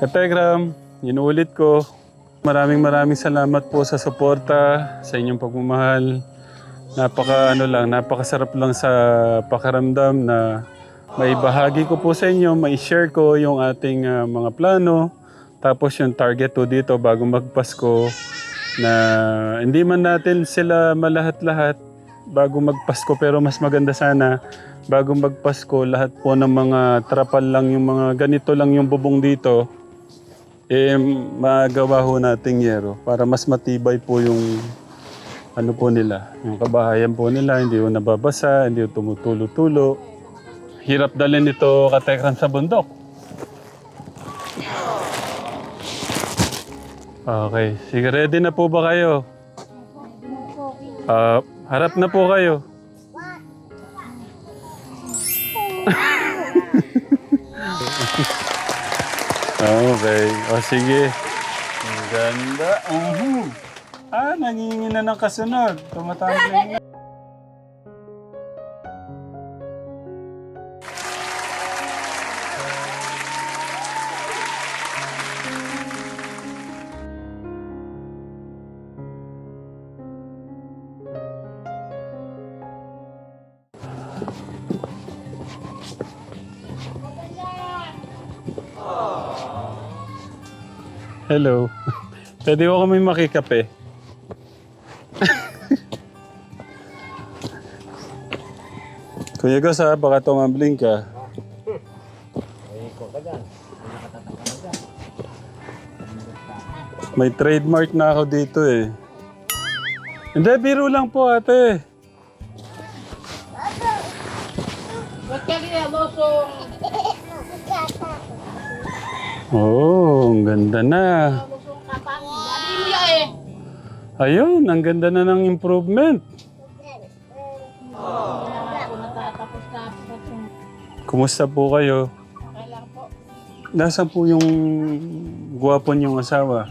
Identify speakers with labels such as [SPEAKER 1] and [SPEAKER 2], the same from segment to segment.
[SPEAKER 1] Kategram, inuulit ko. Maraming maraming salamat po sa suporta, sa inyong pagmamahal. Napaka ano lang, napakasarap lang sa pakaramdam na may bahagi ko po sa inyo, may share ko yung ating ah, mga plano. Tapos yung target to dito bago magpasko na hindi man natin sila malahat-lahat bago magpasko pero mas maganda sana bago magpasko lahat po ng mga trapal lang yung mga ganito lang yung bubong dito eh magawa ho nating yero para mas matibay po yung ano po nila yung kabahayan po nila. Hindi ho nababasa hindi ho tumutulo-tulo. Hirap dalhin ito katekran sa bundok. Okay sige ready na po ba kayo? Ah, harap na po kayo Okay. O sige. Ang ganda. Uhu. Ah, nangingi na ng kasunod. Tumatambling na. Hello. Pwede ko kami makikape. Kuya Gus ha, baka tumambling ka. May trademark na ako dito eh. Hindi, biro lang po ate.
[SPEAKER 2] Ba't ka ginabosong?
[SPEAKER 1] Oo, ang ganda na. Ayun, ang ganda na ng improvement.
[SPEAKER 2] Yung
[SPEAKER 1] Kumusta po kayo? Nasaan po yung gwapo niyong asawa?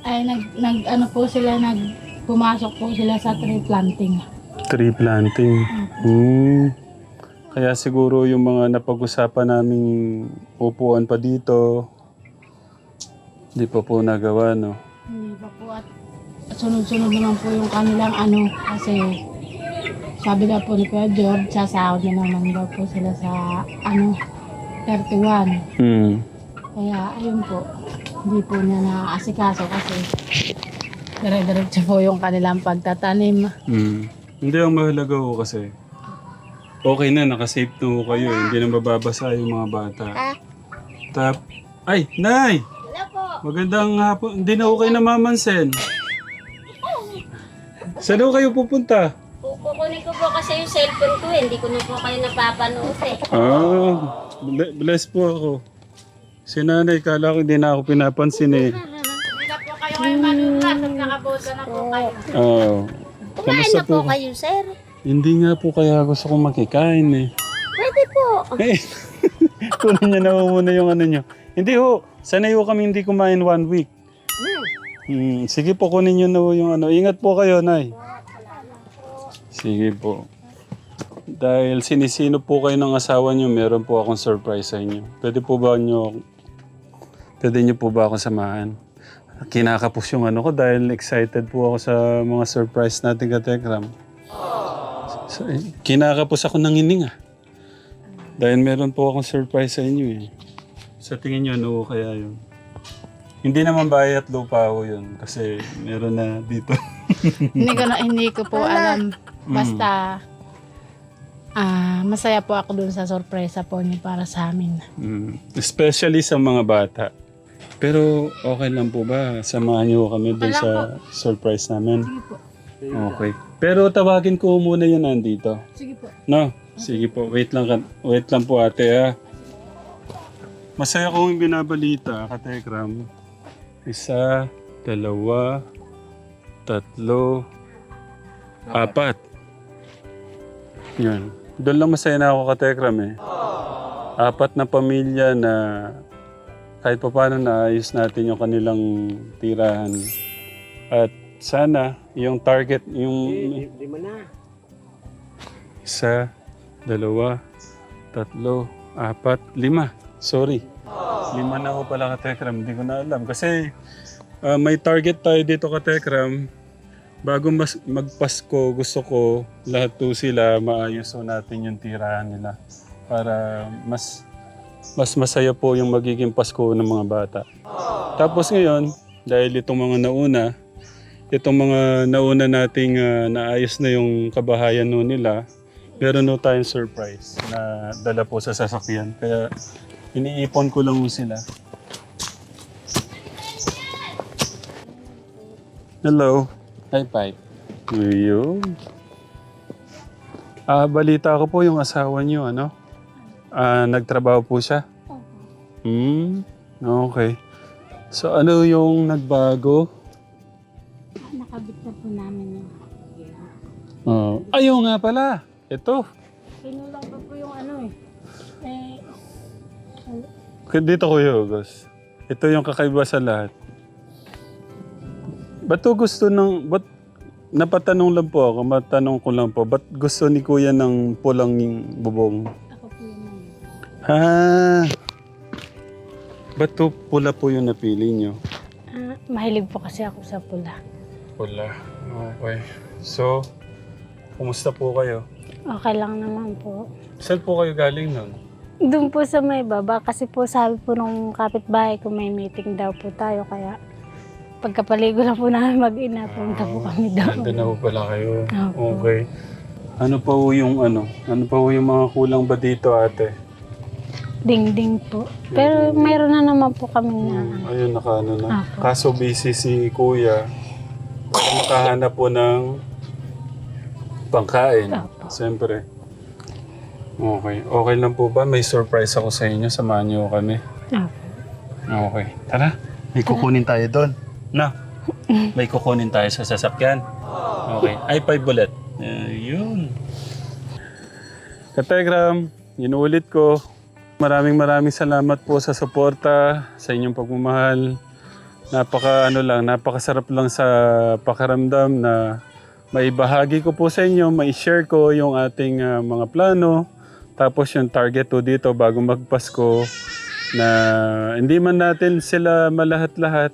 [SPEAKER 2] Ay, nag, nag, ano po sila, nag, pumasok po sila sa tree planting.
[SPEAKER 1] Tree planting. Hmm. Kaya siguro yung mga napag-usapan naming upuan pa dito, di pa po nagawa, no?
[SPEAKER 2] Hindi pa po at sunod-sunod naman po yung kanilang ano, kasi sabi daw po ni Kuya George, sasahod na naman daw po sila sa ano, 31.
[SPEAKER 1] Hmm.
[SPEAKER 2] Kaya ayun po, hindi po niya naasikaso kasi dire-diretso po yung kanilang pagtatanim.
[SPEAKER 1] Hmm. Hindi ang mahalaga ko kasi. Okay na, nakasave na ho kayo. eh. Hindi na mababasa yung mga bata. Tap. Ay, Nay!
[SPEAKER 2] Po.
[SPEAKER 1] Magandang hapon. Hindi na ho kayo namamansin. Saan ho kayo pupunta?
[SPEAKER 3] Kukunin ko po kasi yung cellphone ko eh. Hindi ko na po kayo napapanood eh.
[SPEAKER 1] Ah, ble- bless po ako. Si nanay, kala ko hindi na ako pinapansin eh.
[SPEAKER 2] Hindi na po kayo ngayon manukat at nakabosa na po kayo.
[SPEAKER 1] Oo.
[SPEAKER 3] Kumain
[SPEAKER 1] Kamusta
[SPEAKER 3] na po kayo, sir.
[SPEAKER 1] Hindi nga po kaya gusto kong makikain eh.
[SPEAKER 3] Pwede po.
[SPEAKER 1] Eh, kunin niyo na ho muna yung ano niyo. Hindi ho, sanay ho kami hindi kumain one week. Hmm, sige po, kunin niyo na ho yung ano. Ingat po kayo, Nay. Sige po. Dahil sinisino po kayo ng asawa niyo, meron po akong surprise sa inyo. Pwede po ba niyo, pwede niyo po ba ako samahan? Kinakapos yung ano ko dahil excited po ako sa mga surprise natin ka Tekram. Kinakapos ako ng hininga. Dahil meron po akong surprise sa inyo eh. Sa tingin niyo, ano kaya yun? Hindi naman bahay at lupa ho yun. Kasi meron na dito.
[SPEAKER 2] hindi ko na, hindi ko po alam. Basta, ah masaya po ako dun sa sorpresa po niyo para sa amin.
[SPEAKER 1] Mm. Especially sa mga bata. Pero okay lang po ba? Samahan niyo kami dun sa surprise namin.
[SPEAKER 2] Sige po.
[SPEAKER 1] Okay. Pero tawagin ko muna yun nandito.
[SPEAKER 2] Sige po.
[SPEAKER 1] No? Sige po. Wait lang, wait lang po ate ha. Masaya kong binabalita, Katekram. Isa, dalawa, tatlo, apat. Yan. Doon lang masaya na ako, Katekram eh. Apat na pamilya na kahit pa paano naayos natin yung kanilang tirahan. At sana, yung target, yung...
[SPEAKER 4] Lima na.
[SPEAKER 1] Isa, dalawa, tatlo, apat, lima. Sorry. Lima na ako pala ka Tekram. Hindi ko na alam. Kasi ah, may target tayo dito ka Tekram. Bago mas magpasko, gusto ko lahat to sila maayos so natin yung tirahan nila. Para mas mas masaya po yung magiging Pasko ng mga bata. Tapos ngayon, dahil itong mga nauna, itong mga nauna nating ah, naayos na yung kabahayan no nila, meron no tayong surprise na dala po sa sasakyan. Kaya iniipon ko lang sila. Hello. Hi, Pai. Ayun. Ah, balita ko po yung asawa niyo, ano? Ah, nagtrabaho po siya? Hmm, okay. So ano yung nagbago?
[SPEAKER 2] Nakabit na po namin yun.
[SPEAKER 1] Oh, ayaw nga pala. Ito.
[SPEAKER 2] Kinulang pa po yung ano eh. Eh,
[SPEAKER 1] Dito Kuya August. Ito yung kakaiba sa lahat. Ba't to gusto ng... Ba't, napatanong lang po ako, matanong ko lang po, ba't gusto ni Kuya ng pulang bubong?
[SPEAKER 2] ako po yun ngayon.
[SPEAKER 1] Ha? Ba't to pula po yung napili nyo?
[SPEAKER 2] Ah, mahilig po kasi ako sa pula.
[SPEAKER 1] Pula. Okay. So, kumusta po kayo?
[SPEAKER 2] Okay lang naman po.
[SPEAKER 1] Saan po kayo galing nun?
[SPEAKER 2] Doon po sa may baba kasi po sabi po nung kapitbahay ko may meeting daw po tayo kaya pagkapaligo lang po namin mag-ina punta po kami doon.
[SPEAKER 1] Nandun na po pala kayo.
[SPEAKER 2] Opo.
[SPEAKER 1] Okay. Ano pa po yung ano? Ano pa po yung mga kulang ba dito ate?
[SPEAKER 2] Ding-ding po. Pero mayroon na naman po kami na ano.
[SPEAKER 1] Ayun, naka ano na.
[SPEAKER 2] Apo.
[SPEAKER 1] Kaso busy si kuya. Baka makahanap po ng pangkain.
[SPEAKER 2] Apo.
[SPEAKER 1] Siyempre. Okay. Okay lang po ba? May surprise ako sa inyo. Samahan niyo kami.
[SPEAKER 2] Ah,
[SPEAKER 1] Okay. Tara. May kukunin tayo doon. Na. May kukunin tayo sa sasakyan. Okay. Ay, five bullet. Ayun. Kategram, inuulit ko. Maraming maraming salamat po sa suporta, sa inyong pagmamahal. Napaka ano lang, napakasarap lang sa pakaramdam na maibahagi ko po sa inyo, mai-share ko yung ating ah, mga plano. Tapos yung target to dito bago magpasko na hindi man natin sila malahat-lahat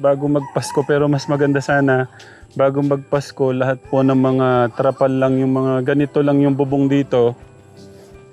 [SPEAKER 1] bago magpasko pero mas maganda sana bago magpasko lahat po ng mga trapal lang yung mga ganito lang yung bubong dito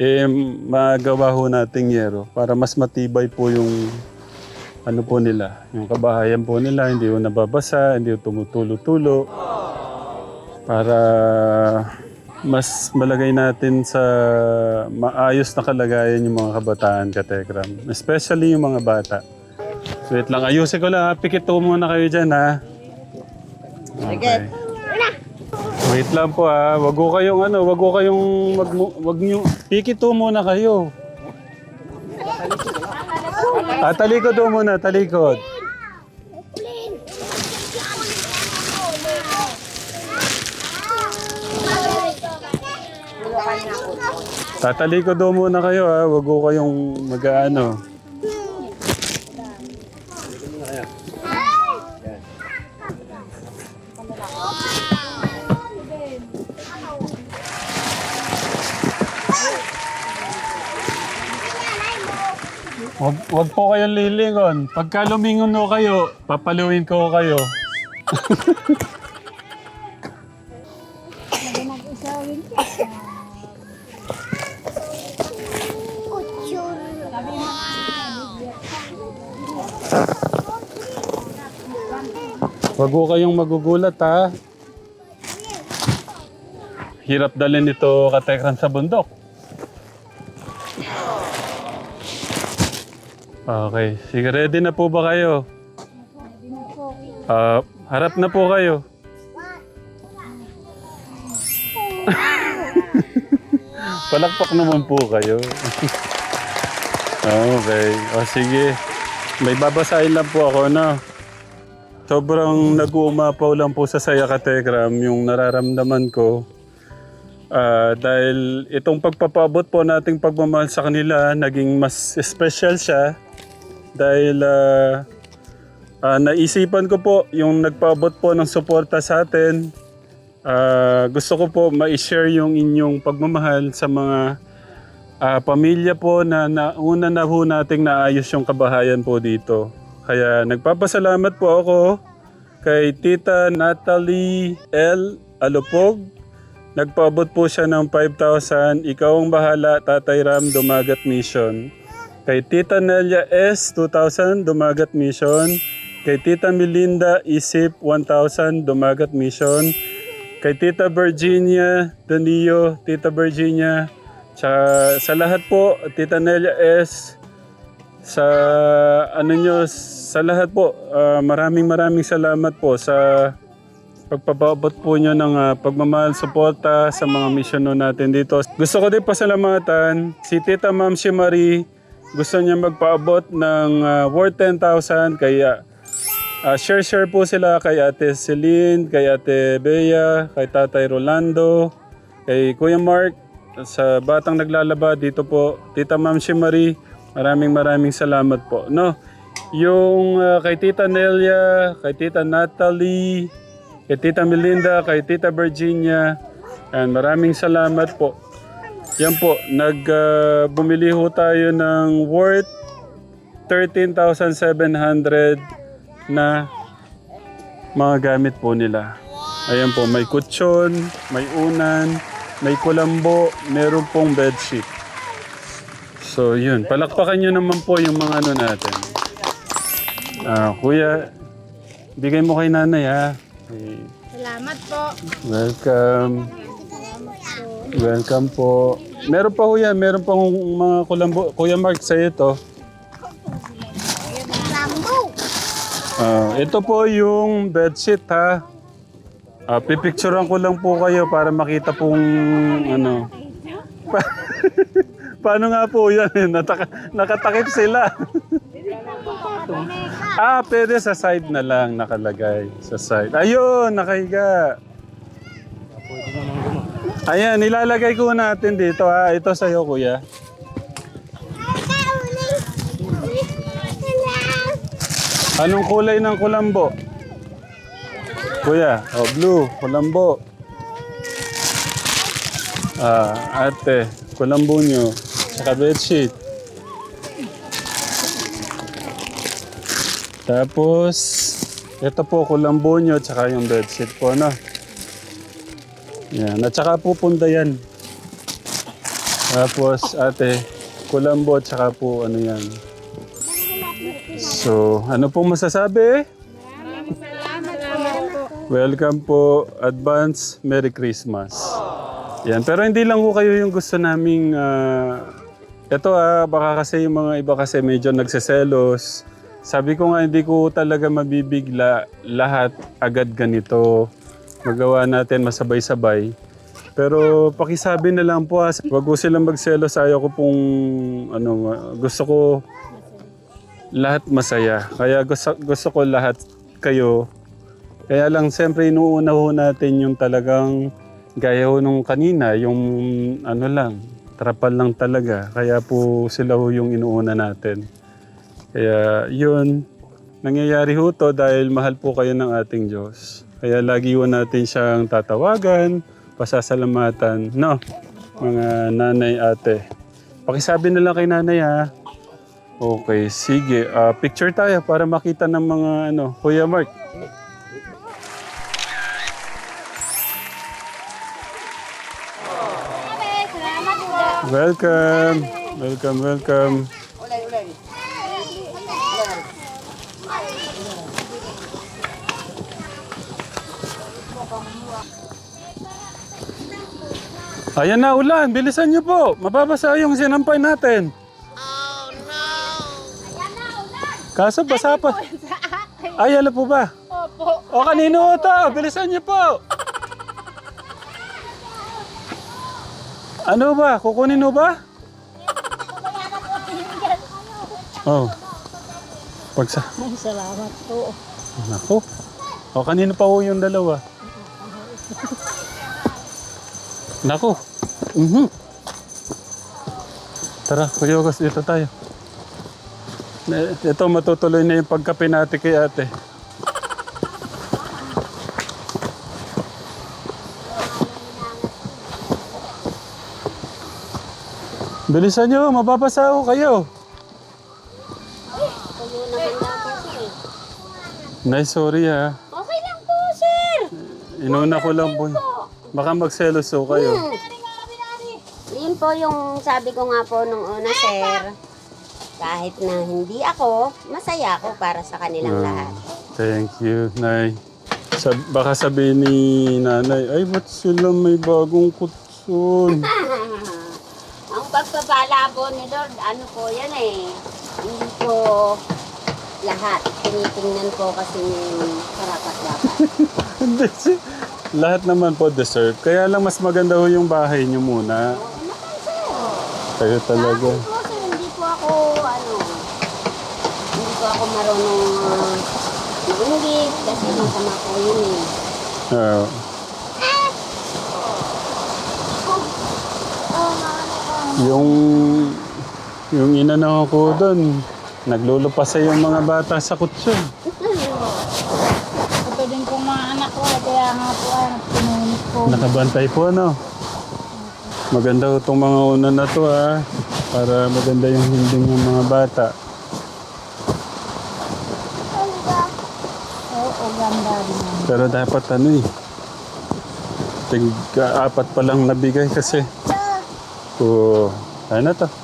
[SPEAKER 1] eh magawa ho nating yero para mas matibay po yung ano po nila yung kabahayan po nila hindi ho nababasa hindi ho tumutulo-tulo para mas malagay natin sa maayos na kalagayan yung mga kabataan katekram. Especially yung mga bata. Wait lang, ayusin ko lang ha. Pikit po muna kayo dyan ha. Okay. Wait lang po ha. Wag ko kayong ano, wag ko kayong mo- wag niyo pikit po muna kayo. Ah, talikod muna, talikod. Tatalikod daw muna kayo ha. Wag ko kayong mag-ano. Wag, wag po kayong lilingon. Pagka lumingon ho kayo, papaluin ko kayo. Wag kayong magugulat ha. Hirap dalhin ito katekran sa bundok. Okay. Sige, ready na po ba kayo? Ah, harap na po kayo. Palakpak naman po kayo. okay. O sige. May babasahin lang po ako, no? Sobrang nag-uumapaw lang po sa saya ka, Tegram, yung nararamdaman ko. Ah, dahil itong pagpapabot po nating pagmamahal sa kanila, naging mas special siya. Dahil ah, ah, naisipan ko po yung nagpaabot po ng suporta sa atin. Ah, gusto ko po ma-share yung inyong pagmamahal sa mga ah, pamilya po na, na una na po nating naayos yung kabahayan po dito. Kaya nagpapasalamat po ako kay Tita Natalie L. Alupog. Nagpaabot po siya ng 5,000. Ikaw ang bahala, Tatay Ram, Dumagat Mission. Kay Tita Nelia S. 2,000, Dumagat Mission. Kay Tita Melinda Isip 1,000, Dumagat Mission. Kay Tita Virginia Danio, Tita Virginia. Tsaka sa lahat po, Tita Nelia S. Sa ano nyo, sa lahat po, ah, maraming maraming salamat po sa pagpapabot po nyo ng ah, pagmamahal, suporta sa mga misyon natin dito. Gusto ko din pasalamatan si Tita Ma'am si Marie. Gusto niya magpaabot ng ah, worth 10,000 kaya Ah, share share po sila kay Ate Celine, kay Ate Bea, kay Tatay Rolando, kay Kuya Mark sa Batang Naglalaba dito po. Tita Ma'am si Marie, maraming maraming salamat po. No. Yung ah, kay Tita Nelia, kay Tita Natalie, kay Tita Melinda, kay Tita Virginia, and maraming salamat po. Yan po, nag ah, bumili ho tayo ng worth 13,700 na mga gamit po nila. Ayan po, may kutsyon, may unan, may kulambo, meron pong bedsheet. So yun, palakpakan nyo naman po yung mga ano natin. Ah, kuya, bigay mo kay nanay ha. Okay.
[SPEAKER 2] Salamat po.
[SPEAKER 1] Welcome. Welcome po. Meron pa yan, meron pang mga kulambo. Kuya Mark, sa'yo to. Ah, ito po yung bedsheet ha. Ah, pipicturean ko lang po kayo para makita pong ano. Pa- Paano nga po yan? Nataka- nakatakip sila. ah, pwede sa side na lang nakalagay. Sa side. Ayun, nakahiga. Ayan, nilalagay ko natin dito ha. Ito sa'yo, kuya. Anong kulay ng kulambo? Kuya, oh, blue, kulambo. Ah, ate, kulambo nyo. Saka bedsheet. Tapos, ito po, kulambo nyo, tsaka yung bedsheet po, no? Yan, at saka po punda yan. Tapos, ate, kulambo, tsaka po, ano yan. So, ano pong masasabi? Welcome po. Advance Merry Christmas. Yan. Pero hindi lang po kayo yung gusto naming... ah, ito ah, baka kasi yung mga iba kasi medyo nagseselos. Sabi ko nga hindi ko talaga mabibigla lahat agad ganito. Magawa natin masabay-sabay. Pero pakisabi na lang po ha, wag ko silang magselos. Ayaw ko pong ano, gusto ko lahat masaya. Kaya gusto, gusto ko lahat kayo. Kaya lang siyempre inuuna ho natin yung talagang gaya ho nung kanina, yung ano lang, trapal lang talaga. Kaya po sila ho yung inuuna natin. Kaya yun, nangyayari ho to dahil mahal po kayo ng ating Diyos. Kaya lagi ho natin siyang tatawagan, pasasalamatan. No, mga nanay, ate. Pakisabi na lang kay nanay ha. Okay, sige. Ah, picture tayo para makita ng mga ano. Kuya Mark. Welcome. Welcome, welcome. Ayan na ulan, bilisan niyo po. Mababasa yung sinampay natin. Kaso basa pa. Ay, ano po ba?
[SPEAKER 2] Opo.
[SPEAKER 1] O kanino ito? Bilisan niyo po. Ano ba? Kukunin mo ba? Oh. Pagsa...
[SPEAKER 2] Ay, salamat po.
[SPEAKER 1] Nako. O kanino pa ho yung dalawa? Nako. Mhm. Tara, Kuya August, dito tayo. Ito, matutuloy na yung pagkape natin kay ate. Bilisan nyo, mababasa ako kayo. Nay, sorry ha.
[SPEAKER 3] Okay lang po sir.
[SPEAKER 1] Inuna ko lang po. Baka magselos kayo.
[SPEAKER 3] Yun po yung sabi ko nga po nung una sir. Kahit na hindi ako, masaya ako para sa kanilang
[SPEAKER 1] Ah,
[SPEAKER 3] lahat.
[SPEAKER 1] thank you, Nay. Sab baka sabihin ni nanay, ay ba't sila may bagong kutsun?
[SPEAKER 3] Po ni Lord, ano po yan eh. Hindi po lahat. Tinitingnan po kasi yung karapat-dapat.
[SPEAKER 1] Hindi si- Lahat naman po deserve. Kaya lang mas maganda ho yung bahay niyo muna.
[SPEAKER 3] Oo naman sir.
[SPEAKER 1] Kayo talaga.
[SPEAKER 3] Sa akin po sir, hindi po ako ano, hindi po ako marunong uh, maingit kasi masama po yun eh.
[SPEAKER 1] Ah, yung yung inano ko doon, naglulupasay yung mga bata sa kutsun.
[SPEAKER 2] Ito din po mga anak ko. eh, Kaya nga po ay pinunit ko.
[SPEAKER 1] Nakabantay po ano. Maganda itong mga una na to ha. Para maganda yung hinding ng mga bata.
[SPEAKER 2] Oo, ganda rin.
[SPEAKER 1] Pero dapat ano eh. Tig apat pa lang nabigay kasi. Oo. ano to?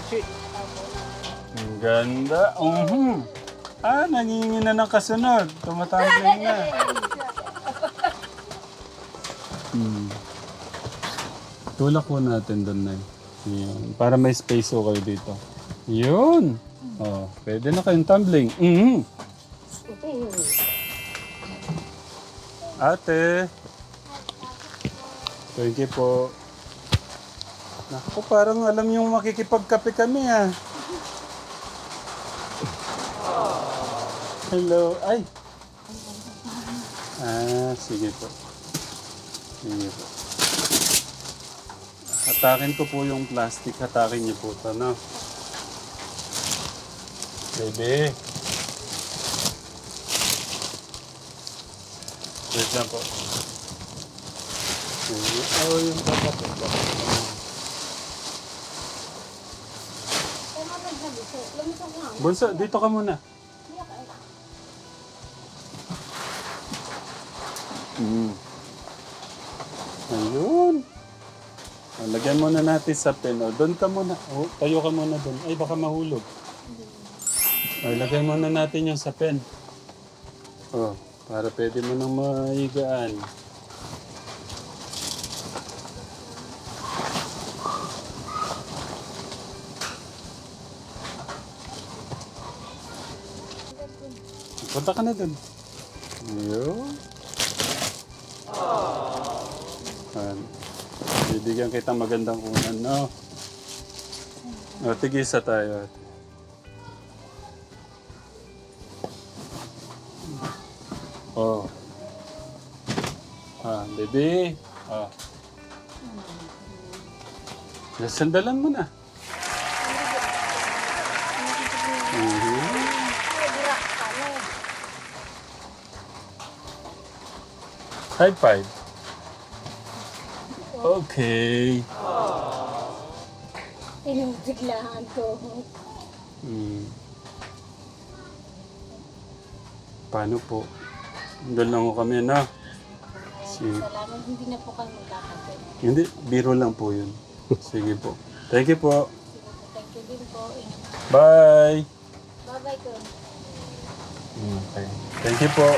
[SPEAKER 4] Bedsheet.
[SPEAKER 1] Ang ganda. Mhm. Ah, nangingi na ng kasunod. Tumatambling na. Hmm. Tulak ko natin doon na Yun. Para may space ko kayo dito. Yun. Oh, pwede na kayong tumbling. Mhm. Ate. Thank you po. Naku, parang alam yung makikipagkape kami ah. Hello. Ay. Ah, sige po. Sige po. Hatakin ko po yung plastic. Hatakin niyo po ito, no? Bebe. Wait lang po. Oh, yung dapat. yung dapat. Bunso, dito ka muna. Mm. Ayun. Lagyan muna natin sa pen. O, doon ka muna. O, tayo ka muna doon. Ay, baka mahulog. O, lagyan muna natin yung sa pen. O, para pwede mo nang maigaan. Punta ka na doon. Ayun. Ayan. Bibigyan kita magandang unan, no? O, tigisa tayo. Oh. Ah, baby. Ah. Nasandalan mo na. High five. Okay.
[SPEAKER 2] Pinagsiglahan ko.
[SPEAKER 1] Hmm. Paano po? Doon lang ko kami, na. Si...
[SPEAKER 2] Salamat, hindi na po kayo magkakape.
[SPEAKER 1] Hindi, biro lang po yun. Sige po. Thank you po.
[SPEAKER 2] Thank you din po.
[SPEAKER 1] Bye!
[SPEAKER 2] Bye-bye ko.
[SPEAKER 1] Okay. Thank you po.